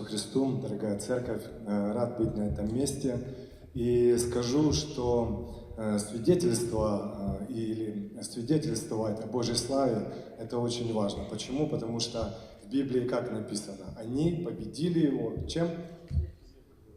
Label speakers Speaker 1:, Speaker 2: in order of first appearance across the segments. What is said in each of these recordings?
Speaker 1: Иисусу Христу, дорогая церковь, Э, рад быть на этом месте. И скажу, что э, свидетельство э, или свидетельствовать о Божьей славе – это очень важно. Почему? Потому что в Библии как написано? Они победили его чем?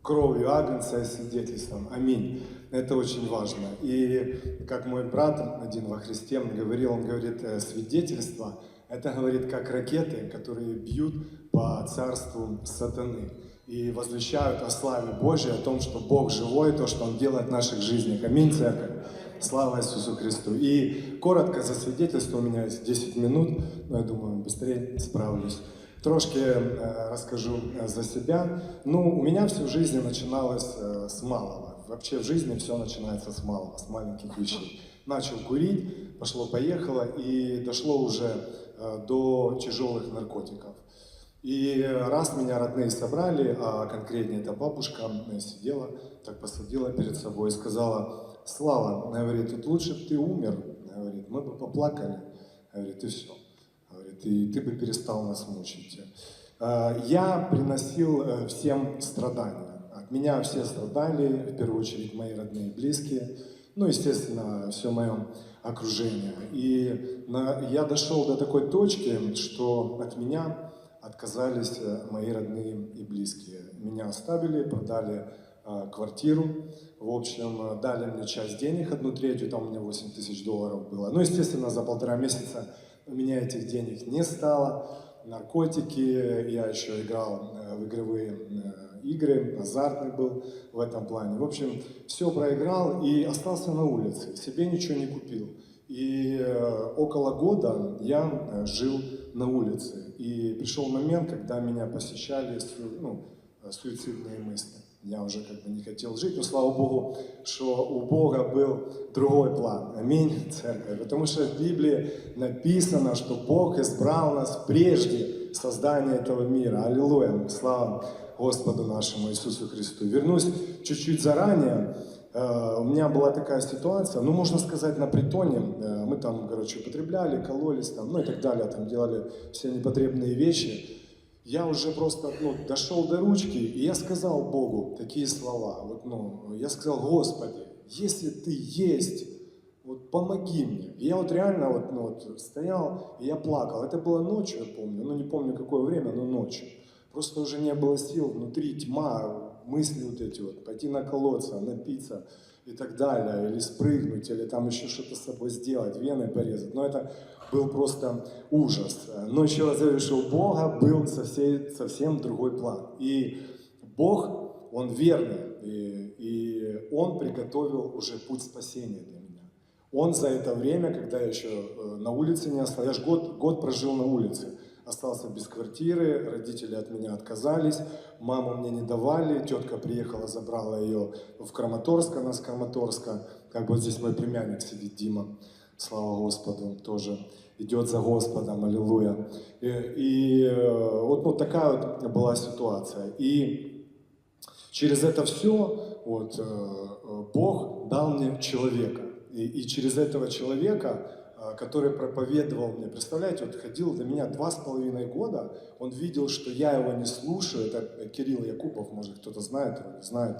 Speaker 1: Кровью Агнца и свидетельством. Аминь. Это очень важно. И как мой брат один во Христе говорил, он говорит, свидетельство – это, говорит, как ракеты, которые бьют по царству сатаны и возвещают о славе Божьей, о том, что Бог живой, то, что Он делает в наших жизнях. Аминь, церковь. Слава Иисусу Христу. И коротко за свидетельство, у меня есть 10 минут, но я думаю, быстрее справлюсь. Трошки э, расскажу э, за себя. Ну, у меня всю жизнь начиналось э, с малого. Вообще в жизни все начинается с малого, с маленьких вещей. Начал курить, пошло-поехало, и дошло уже до тяжелых наркотиков. И раз меня родные собрали, а конкретнее эта бабушка э, сидела, так посадила перед собой и сказала, Слава, говорит, тут лучше бы ты умер, говорит, мы бы поплакали, говорит, и все. Говорит, и ты бы перестал нас мучить. Э, Я приносил э, всем страдания. От меня все страдали, в первую очередь мои родные и близкие, ну, естественно, все мое окружение. И на- я дошел до такой точки, что от меня отказались э, мои родные и близкие. Меня оставили, продали э, квартиру, в общем, э, дали мне часть денег, одну третью, там у меня 8 тысяч долларов было. Ну, естественно, за полтора месяца у меня этих денег не стало. Наркотики, я еще играл э, в игровые э, игры, азартный был в этом плане. В общем, все проиграл и остался на улице, себе ничего не купил. И э, около года я э, жил на улице. И пришел момент, когда меня посещали ну, суицидные мысли. Я уже как бы не хотел жить, но слава Богу, что у Бога был другой план. Аминь, церковь. Потому что в Библии написано, что Бог избрал нас прежде создания этого мира. Аллилуйя. Слава Господу нашему Иисусу Христу. Вернусь чуть-чуть заранее. Э, У меня была такая ситуация, ну, можно сказать, на притоне. Э, Мы там, короче, употребляли, кололись там, ну и так далее, там делали все непотребные вещи. Я уже просто ну, дошел до ручки, и я сказал Богу такие слова. Вот, ну, я сказал, Господи, если Ты есть, вот помоги мне. И я вот реально вот, ну, вот стоял, и я плакал. Это было ночью, я помню, ну не помню какое время, но ночью. Просто уже не было сил, внутри тьма, мысли вот эти вот, пойти наколоться, напиться и так далее, или спрыгнуть, или там еще что-то с собой сделать, вены порезать. Но это был просто ужас. Но что у Бога был совсем, совсем другой план. И Бог, Он верный, и, и Он приготовил уже путь спасения для меня. Он за это время, когда я еще э, на улице не остался, я же год, год прожил на улице, остался без квартиры, родители от меня отказались, маму мне не давали, тетка приехала, забрала ее в Краматорск, она с Краматорска, как бы вот здесь мой племянник сидит, Дима, слава Господу, тоже идет за Господом, аллилуйя. И, и, э, вот ну, такая вот была ситуация. И через это все вот, э, э, Бог дал мне человека. И, и через этого человека, э, который проповедовал мне, представляете, вот ходил до меня два с половиной года, он видел, что я его не слушаю, это Кирилл Якупов, может кто-то знает его, не знает,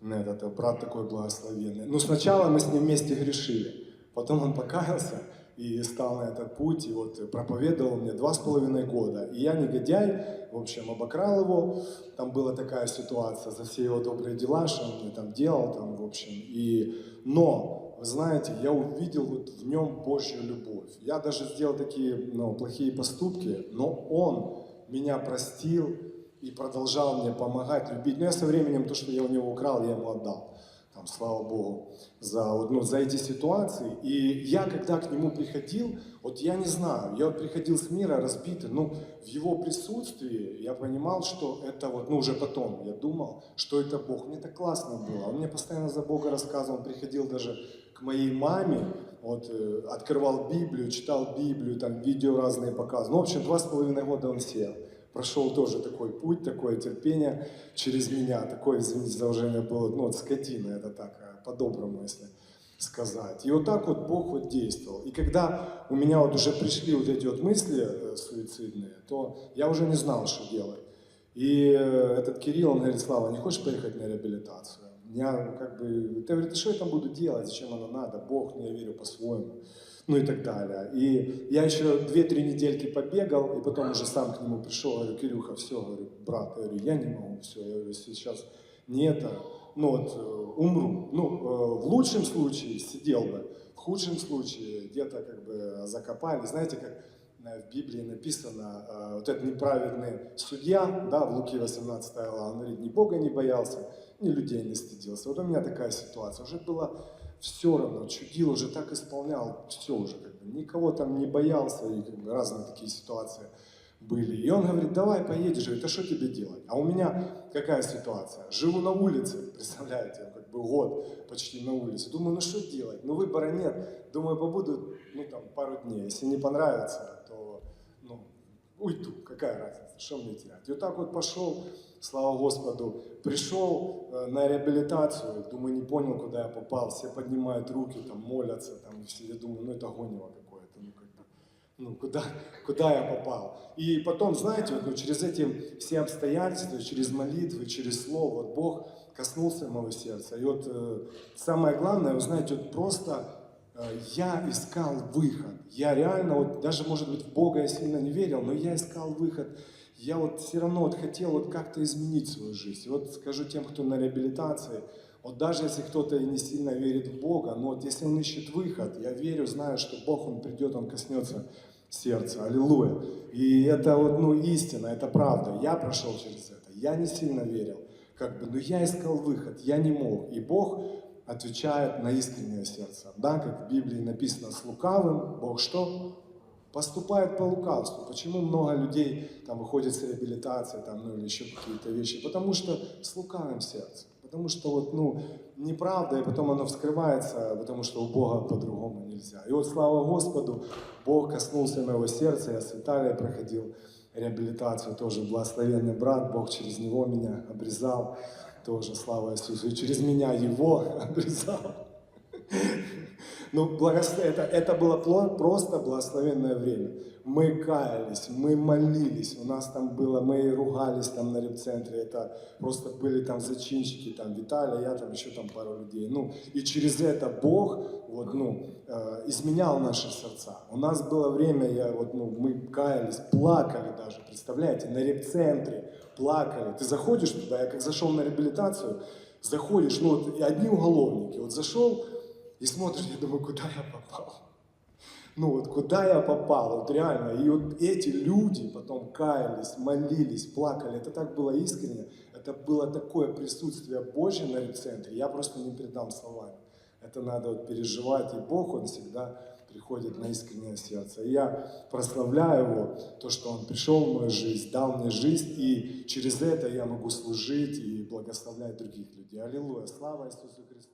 Speaker 1: этот э, брат такой благословенный. Ну, сначала мы с ним вместе грешили, потом он покаялся и стал на этот путь, и вот проповедовал мне два с половиной года. И я, негодяй, в общем, обокрал его, там была такая ситуация за все его добрые дела, что он мне там делал, там, в общем, и... Но, вы знаете, я увидел вот в нем Божью любовь. Я даже сделал такие ну, плохие поступки, но он меня простил, и продолжал мне помогать, любить. Но я со временем то, что я у него украл, я ему отдал. Там, слава Богу, за, ну, за эти ситуации. И я, когда к нему приходил, вот я не знаю, я вот приходил с мира разбитый, ну, в его присутствии я понимал, что это вот, ну, уже потом я думал, что это Бог. Мне так классно было. Он мне постоянно за Бога рассказывал, он приходил даже к моей маме, вот, э, открывал Библию, читал Библию, там, видео разные показывал. Ну, в общем, два с половиной года он сел прошел тоже такой путь, такое терпение через меня, такое, извините за уважение, было, ну, вот скотина, это так, э, по-доброму, если сказать. И вот так вот Бог вот действовал. И когда у меня вот уже пришли вот эти вот мысли э, суицидные, то я уже не знал, что делать. И этот Кирилл, он говорит, Слава, не хочешь поехать на реабилитацию? Я как бы, ты говорит, что я там буду делать, зачем оно надо, Бог, ну я верю по-своему, ну и так далее. И я еще 2-3 недельки побегал, и потом уже сам к нему пришел, говорю, Кирюха, все, говорю, брат, говорю, я не могу, все, я говорю, сейчас не это, ну вот, э, умру. Ну, э, в лучшем случае сидел бы, в худшем случае где-то как бы закопали. Знаете, как э, в Библии написано, вот этот неправедный судья, да, в Луки 18 глава, он говорит, ни Бога не боялся, ни людей не стыдился. Вот у меня такая ситуация. Уже было все равно, чудил, уже так исполнял, все уже, как бы, никого там не боялся, и как бы, разные такие ситуации были. И он говорит, давай поедешь, а что тебе делать? А у меня какая ситуация? Живу на улице, представляете, как бы год почти на улице. Думаю, ну что делать? Ну выбора нет. Думаю, побуду, ну там, пару дней. Если не понравится, уйду. Какая разница, что мне терять? И вот так вот пошел, слава Господу, пришел э, на реабилитацию, думаю, не понял, куда я попал. Все поднимают руки, там, молятся, там, все, я думаю, ну это гонево какое-то, ну как бы ну, куда, куда я попал. И потом, знаете, вот, ну, через эти все обстоятельства, через молитвы, через слово, вот Бог коснулся моего сердца. И вот э, самое главное, вы знаете, вот просто я искал выход. Я реально, вот даже, может быть, в Бога я сильно не верил, но я искал выход. Я вот все равно вот хотел вот как-то изменить свою жизнь. И вот скажу тем, кто на реабилитации, вот даже если кто-то не сильно верит в Бога, но вот если он ищет выход, я верю, знаю, что Бог, Он придет, Он коснется сердца. Аллилуйя. И это вот, ну, истина, это правда. Я прошел через это. Я не сильно верил. Как бы, но я искал выход, я не мог. И Бог отвечает на искреннее сердце. Да, как в Библии написано, с лукавым Бог что? Поступает по лукавству. Почему много людей там выходят с реабилитации, там, ну или еще какие-то вещи? Потому что с лукавым сердцем. Потому что вот, ну, неправда, и потом оно вскрывается, потому что у Бога по-другому нельзя. И вот слава Господу, Бог коснулся моего сердца, я с Виталием проходил реабилитацию, тоже благословенный брат, Бог через него меня обрезал, тоже слава Иисусу, и через меня его обрезал. Ну, благос... это, это было просто благословенное время. Мы каялись, мы молились, у нас там было, мы ругались там на репцентре, это просто были там зачинщики, там Виталий, я там еще там пару людей. Ну, и через это Бог вот, ну, э, изменял наши сердца. У нас было время, я, вот, ну, мы каялись, плакали даже, представляете, на репцентре плакали. Ты заходишь туда, я как зашел на реабилитацию, заходишь, ну вот и одни уголовники, вот зашел, и смотришь, я думаю, куда я попал? Ну вот куда я попал, вот реально. И вот эти люди потом каялись, молились, плакали. Это так было искренне. Это было такое присутствие Божье на центре. Я просто не передам словами. Это надо вот переживать. И Бог, Он всегда приходит на искреннее сердце. И я прославляю Его, то, что Он пришел в мою жизнь, дал мне жизнь, и через это я могу служить и благословлять других людей. Аллилуйя! Слава Иисусу Христу!